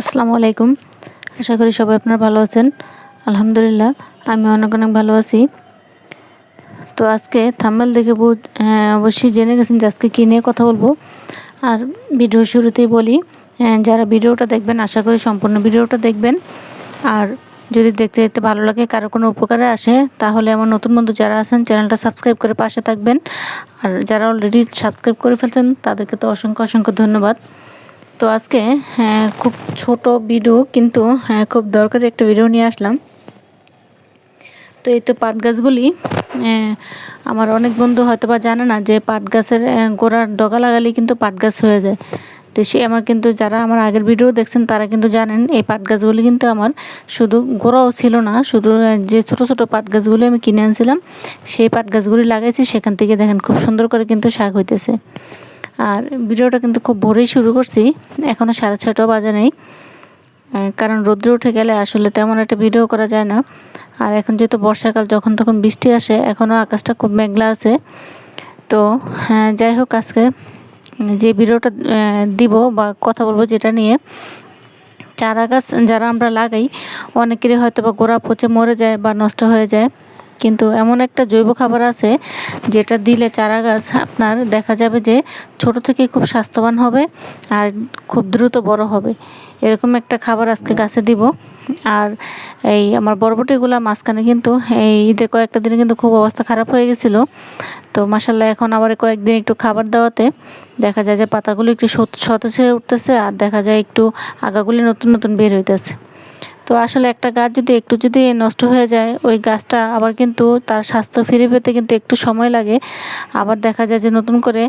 আসসালামু আলাইকুম। আশা করি সবাই আপনারা ভালো আছেন। আলহামদুলিল্লাহ আমি অনেক অনেক ভালো আছি। তো আজকে থাম্বেল দেখে বুঝ হ্যাঁ, অবশ্যই জেনে গেছেন যে আজকে কী নিয়ে কথা বলব। আর ভিডিও শুরুতেই বলি হ্যাঁ, যারা ভিডিওটা দেখবেন আশা করি সম্পূর্ণ ভিডিওটা দেখবেন। আর যদি দেখতে দেখতে ভালো লাগে কারও কোনো উপকারে আসে তাহলে আমার নতুন বন্ধু যারা আছেন চ্যানেলটা সাবস্ক্রাইব করে পাশে থাকবেন। আর যারা অলরেডি সাবস্ক্রাইব করে ফেলছেন তাদেরকে তো অসংখ্য অসংখ্য ধন্যবাদ। তো আজকে হ্যাঁ খুব ছোট ভিডিও কিন্তু হ্যাঁ খুব দরকারি একটা ভিডিও নিয়ে আসলাম। তো এই তো পাট গাছগুলি আমার অনেক বন্ধু হয়তো বা জানে না যে পাট গাছের গোড়ার ডগা লাগালে কিন্তু পাট গাছ হয়ে যায়। তো সে আমার কিন্তু, যারা আমার আগের ভিডিও দেখছেন, তারা কিন্তু জানেন, এই পাট গাছগুলি কিন্তু আমার শুধু গোড়াও ছিল না, শুধু যে ছোট ছোট পাট গাছগুলি আমি কিনে আনছিলাম, সেই পাট গাছগুলি লাগাইছি, সেখান থেকে দেখেন খুব সুন্দর করে কিন্তু শাক হইতেছে। আর ভিডিওটা কিন্তু খুব ভোরেই শুরু করছি। এখনও সাড়ে ছয়টাও বাজে নেই। কারণ রৌদ্র উঠে গেলে আসলে তেমন একটা ভিডিও করা যায় না। আর এখন যেহেতু বর্ষাকাল, যখন তখন বৃষ্টি আসে এখনও আকাশটা খুব মেঘলা আছে। তো হ্যাঁ যাই হোক আজকে যে ভিডিওটা দিব বা কথা বলব যেটা নিয়ে, চারা গাছ যারা আমরা লাগাই, অনেকেরই হয়তো বা গোড়া পচে মরে যায় বা নষ্ট হয়ে যায়। কিন্তু এমন একটা জৈব খাবার আছে যেটা দিলে চারা গাছ আপনার দেখা যাবে যে ছোট থেকে খুব স্বাস্থ্যবান হবে আর খুব দ্রুত বড় হবে। এরকম একটা খাবার আজকে গাছে দিব। আর এই আমার বরবটিগুলো মাঝখানে কিন্তু এই ঈদের কয়েকটা দিনে কিন্তু খুব অবস্থা খারাপ হয়ে গেছিল। তো মাসাল্লাহ এখন আবার কয়েকদিন একটু খাবার দেওয়াতে দেখা যায় যে পাতাগুলো একটু সতেজ হয়ে উঠতেছে আর দেখা যায় একটু আগাগুলি নতুন নতুন বের হইতেছে। তো আসলে একটা গাছ যদি একটু যদি নষ্ট হয়ে যায়, ওই গাছটা আবার কিন্তু তার স্বাস্থ্য ফিরে পেতে কিন্তু একটু সময় লাগে। আবার দেখা যায় যে নতুন করে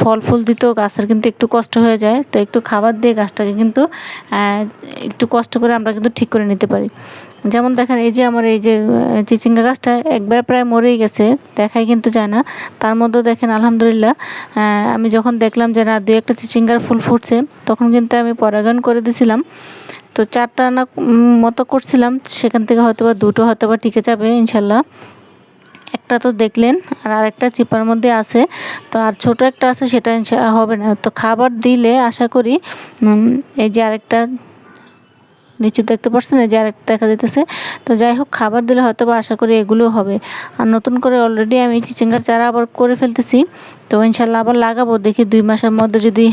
ফল ফুল দিতেও গাছের কিন্তু একটু কষ্ট হয়ে যায়। তো একটু খাবার দিয়ে গাছটাকে কিন্তু একটু কষ্ট করে আমরা কিন্তু ঠিক করে নিতে পারি। যেমন দেখেন, এই যে আমার এই যে চিচিঙ্গা গাছটা একবার প্রায় মরেই গেছে, দেখাই কিন্তু যায় না। তার মধ্যেও দেখেন, আলহামদুলিল্লাহ আমি যখন দেখলাম যে না দু একটা চিচিঙ্গার ফুল ফুটছে, তখন কিন্তু আমি পরাগায়ন করে দিছিলাম। তো চারটা না মতো করছিলাম, সেখান থেকে হয়তো বা দুটো হয়তো বা টিকে যাবে, ইনশাল্লাহ। একটা তো দেখলেন, আর আরেকটা চিপার মধ্যে আছে, তো আর ছোট একটা আছে, সেটা হবে না। তো খাবার দিলে আশা করি এই যে আরেকটা, নিচু দেখতে পাচ্ছেন যে আরেকটা দেখা যেতেছে তো যাই হোক, খাবার দিলে হয়তো বা আশা করি এগুলো হবে। আর নতুন করে অলরেডি আমি চিচিঙ্গার চারা আবার করে ফেলতেছি, তো ইনশাল্লাহ আবার লাগাবো। দেখি দুই মাসের মধ্যে যদি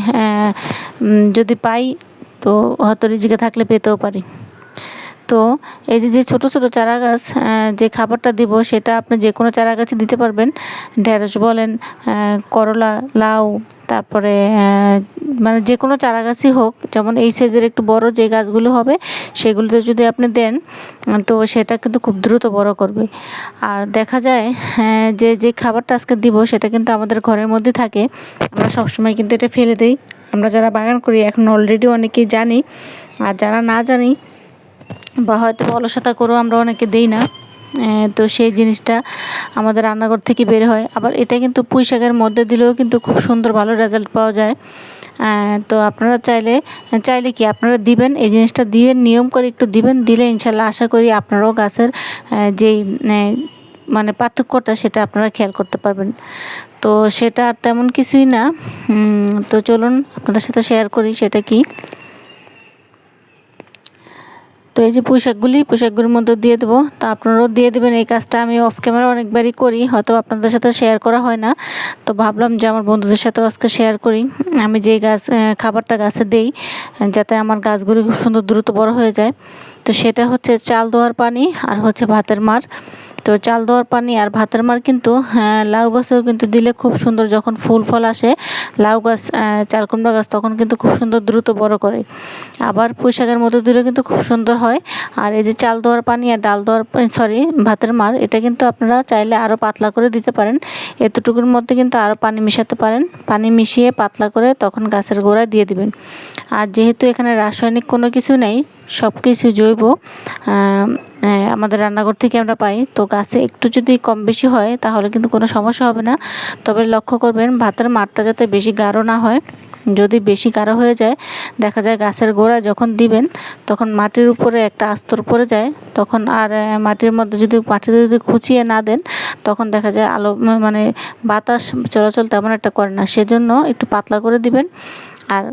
যদি পাই তো হয়তো রিজিকে থাকলে পেতেও পারি। তো এই যে যে ছোটো ছোটো চারা গাছ যে খাবারটা দিব সেটা আপনি যে কোনো চারা গাছে দিতে পারবেন। ঢেঁড়স বলেন করলা, লাউ, তারপরে মানে যে কোনো চারা গাছই হোক, যেমন এই সাইজের একটু বড় যে গাছগুলো হবে, সেগুলোতে যদি আপনি দেন, তো সেটা কিন্তু খুব দ্রুত বড় করবে। আর দেখা যায় যে যে খাবারটা আজকে দিব সেটা কিন্তু আমাদের ঘরের মধ্যে থাকে। আমরা সবসময় কিন্তু এটা ফেলে দিই। আমরা যারা বাগান করি, এখন অলরেডি অনেকেই জানি। আর যারা না জানি বা হয়তো অলসতা করেও আমরা অনেকে দিই না। তো সেই জিনিসটা আমাদের রান্নাঘর থেকে বের হয়। আবার এটা কিন্তু পুঁই শাকের মধ্যে দিলেও কিন্তু খুব সুন্দর ভালো রেজাল্ট পাওয়া যায়। তো আপনারা চাইলে চাইলে কি আপনারা দিবেন? এই জিনিসটা দিবেন, নিয়ম করে একটু দিবেন, দিলে ইনশাল্লাহ আশা করি আপনারাও গাছের যেই মানে পার্থক্যটা সেটা আপনারা খেয়াল করতে পারবেন। তো সেটা আর তেমন কিছুই না। তো চলুন আপনাদের সাথে শেয়ার করি সেটা কি। তো এই যে পোশাকগুলি, পোশাকগুলির মধ্যে দিয়ে দেবো। তা আপনারাও দিয়ে দেবেন এই কাজটা। আমি অফ ক্যামেরা অনেকবারই করি, হয়তো আপনাদের সাথে শেয়ার করা হয় না। তো ভাবলাম যে আমার বন্ধুদের সাথেও আজকে শেয়ার করি। আমি যে গাছ খাবারটা গাছে দেই, যাতে আমার গাছগুলি খুব সুন্দর দ্রুত বড় হয়ে যায়। তো সেটা হচ্ছে চাল দেওয়ার পানি আর হচ্ছে ভাতের মার। তো চাল দেওয়ার পানি আর ভাতের মার কিন্তু হ্যাঁ, লাউ গাছেও কিন্তু দিলে খুব সুন্দর যখন ফুল ফল আসে লাউ গাছ চাল কুমড়া গাছ তখন কিন্তু খুব সুন্দর দ্রুত বড় করে। আবার পুঁইশাকের মধ্যে দিলে কিন্তু খুব সুন্দর হয়। আর এই যে চাল দেওয়ার পানি আর ডাল দেওয়ার সরি ভাতের মার এটা কিন্তু আপনারা চাইলে আরও পাতলা করে দিতে পারেন। এতটুকুর মধ্যে কিন্তু আরও পানি মিশাতে পারেন। পানি মিশিয়ে পাতলা করে তখন গাছের গোড়ায় দিয়ে দিবেন। আর যেহেতু এখানে রাসায়নিক কোনো কিছু নেই সব কিছু জৈব আমাদের রান্নাঘর থেকে আমরা পাই। তো গাছে একটু যদি কম বেশি হয়, তাহলে কিন্তু কোনো সমস্যা হবে না। তবে লক্ষ্য করবেন, ভাতের মাঠটা যাতে বেশি গাঢ় না হয়, যদি বেশি গাঢ় হয়ে যায়, দেখা যায় গাছের গোড়া যখন দিবেন, তখন মাটির উপরে একটা আস্তর পড়ে যায়। তখন আর মাটির মধ্যে যদি মাটিতে যদি খুঁচিয়ে না দেন, তখন দেখা যায় আলো মানে বাতাস চলাচল তেমন একটা করে না। সেজন্য একটু পাতলা করে দিবেন। আর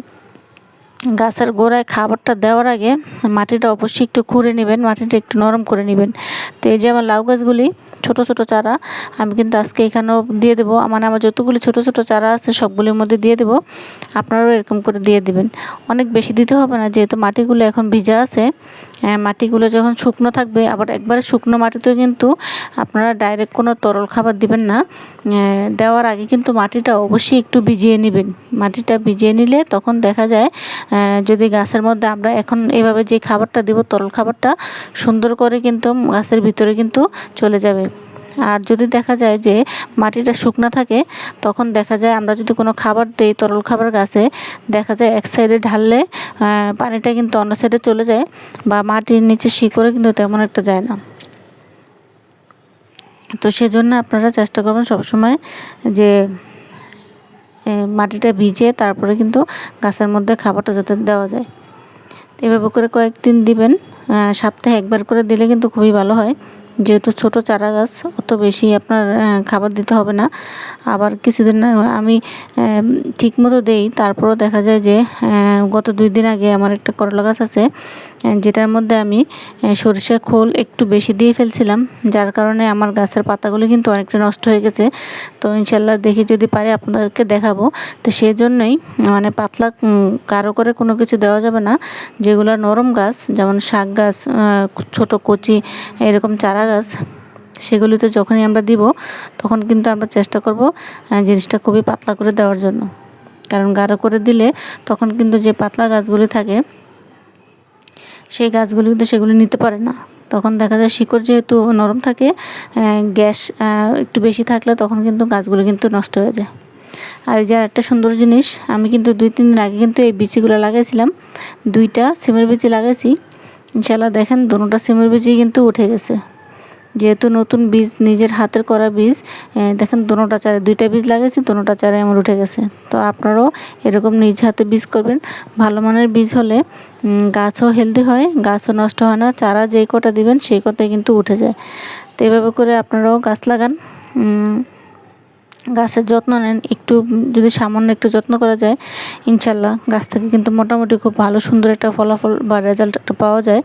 গাছের গোড়ায় খাবারটা দেওয়ার আগে মাটিটা অবশ্যই একটু খুঁড়ে নেবেন, মাটিটা একটু নরম করে নেবেন। তো এই যে আমার লাউ গাছগুলি, ছোট ছোট চারা, আমি কিন্তু আজকে এখানেও দিয়ে দেবো। মানে আমার যতগুলি ছোট ছোট চারা আছে, সবগুলির মধ্যে দিয়ে দেবো। আপনারাও এরকম করে দিয়ে দেবেন। অনেক বেশি দিতে হবে না, যেহেতু মাটিগুলো এখন ভিজা আছে মাটিগুলো যখন শুকনো থাকবে, আবার একবারে শুকনো মাটিতেও কিন্তু আপনারা ডাইরেক্ট কোনো তরল খাবার দিবেন না। দেওয়ার আগে কিন্তু মাটিটা অবশ্যই একটু ভিজিয়ে নেবেন। মাটিটা ভিজিয়ে নিলে তখন দেখা যায় যদি গাছের মধ্যে আমরা এখন এভাবে যে খাবারটা দিব, তরল খাবারটা, সুন্দর করে কিন্তু গাছের ভিতরে কিন্তু চলে যাবে। আর যদি দেখা যায় যে মাটিটা শুকনো থাকে, তখন দেখা যায় আমরা যদি কোনো খাবার দিই, তরল খাবার গাছে, দেখা যায় এক সাইডে ঢাললে পানিটা কিন্তু অন্য সাইডে চলে যায় বা মাটির নিচে শিকড়ে কিন্তু তেমন একটা যায় না। তো সেজন্য আপনারা চেষ্টা করবেন সবসময় যে মাটিটা ভিজে তারপরে কিন্তু গাছের মধ্যে খাবারটা যাতে দেওয়া যায়। এভাবে করে কয়েকদিন দিবেন সপ্তাহে একবার করে দিলে কিন্তু খুবই ভালো হয়। যেহেতু ছোট চারা গাছ, অত বেশি আপনার খাবার দিতে হবে না। আবার কিছুদিন আমি ঠিকমতো দেই, তারপরও দেখা যায় যে গত দুই দিন আগে আমার একটা করলা গাছ আছে। যেটার মধ্যে আমি সরিষা খোল একটু বেশি দিয়ে ফেলছিলাম, যার কারণে আমার গাছের পাতাগুলো কিন্তু অনেকটা নষ্ট হয়ে গেছে। তো ইনশাল্লাহ দেখি যদি পারি আপনাদেরকে দেখাবো। তো সেই জন্যই মানে পাতলা কারও করে কোনো কিছু দেওয়া যাবে না। যেগুলো নরম গাছ, যেমন শাক গাছ ছোট কচি, এরকম চারা গাছ, সেগুলিতে যখনই আমরা দিব, তখন কিন্তু আমরা চেষ্টা করব জিনিসটা খুবই পাতলা করে দেওয়ার জন্য। কারণ গাঢ় করে দিলে তখন কিন্তু যে পাতলা গাছগুলি থাকে সেই গাছগুলো কিন্তু সেগুলো নিতে পারে না। তখন দেখা যায় শিকড় যেহেতু নরম থাকে গ্যাস একটু বেশি থাকলে তখন কিন্তু গাছগুলো কিন্তু নষ্ট হয়ে যায়। আর এই যে একটা সুন্দর জিনিস, আমি কিন্তু দুই, তিন দিন আগে কিন্তু এই বিচিগুলো লাগাইছিলাম। দুইটা সিমের বিচি লাগাইছি। ইনশাল্লাহ দেখেন দুটা সিমের বিচি কিন্তু উঠে গেছে। যেহেতু নতুন বীজ, নিজের হাতের করা বীজ দেখেন দোনোটা চারে, দুইটা বীজ লাগাইছি দোনোটা চারে আমার উঠে গেছে। তো আপনারাও এরকম নিজ হাতে বীজ করবেন। ভালো মানের বীজ হলে গাছও হেলদি হয়, গাছও নষ্ট হয় না, চারা যেই কটা দিবেন সেই কটাই কিন্তু উঠে যায়। তো এভাবে করে আপনারাও গাছ লাগান গাছের যত্ন নেন। একটু যদি সামান্য একটু যত্ন করা যায়, ইনশাল্লাহ গাছ থেকে কিন্তু মোটামুটি খুব ভালো সুন্দর একটা ফলাফল বা রেজাল্ট একটা পাওয়া যায়।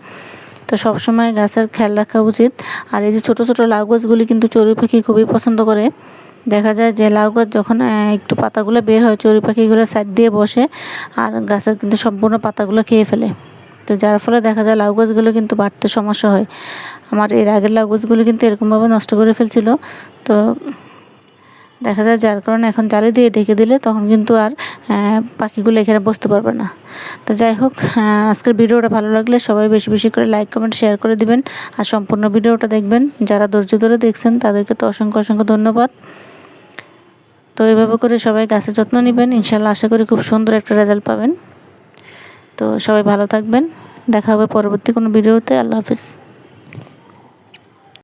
তো সবসময় গাছের খেয়াল রাখা উচিত। আর এই যে ছোটো ছোটো লাউ গাছগুলি কিন্তু চড়ুই পাখি খুবই পছন্দ করে। দেখা যায় যে লাউ গাছ যখন একটু পাতাগুলো বের হয়, চড়ুই পাখিগুলো সাইড দিয়ে বসে আর গাছের কিন্তু সম্পূর্ণ পাতাগুলো খেয়ে ফেলে। তো যার ফলে দেখা যায় লাউ গাছগুলো কিন্তু বাড়তে সমস্যা হয়। আমার এর আগের লাউ গাছগুলো কিন্তু এরকমভাবে নষ্ট করে ফেলছিল। তো দেখা যায় যার কারণে এখন জালি দিয়ে ঢেকে দিলে তখন কিন্তু আর পাখিগুলো এখানে বসতে পারবে না। তো যাই হোক আজকের ভিডিওটা ভালো লাগলে সবাই বেশি বেশি করে লাইক কমেন্ট শেয়ার করে দিবেন। আর সম্পূর্ণ ভিডিওটা দেখবেন। যারা ধৈর্য ধরে দেখছেন, তাদেরকে তো অসংখ্য অসংখ্য ধন্যবাদ। তো এইভাবে করে সবাই গাছের যত্ন নেবেন। ইনশাল্লাহ আশা করি খুব সুন্দর একটা রেজাল্ট পাবেন। তো সবাই ভালো থাকবেন। দেখা হবে পরবর্তী কোনো ভিডিওতে। আল্লাহ হাফিজ।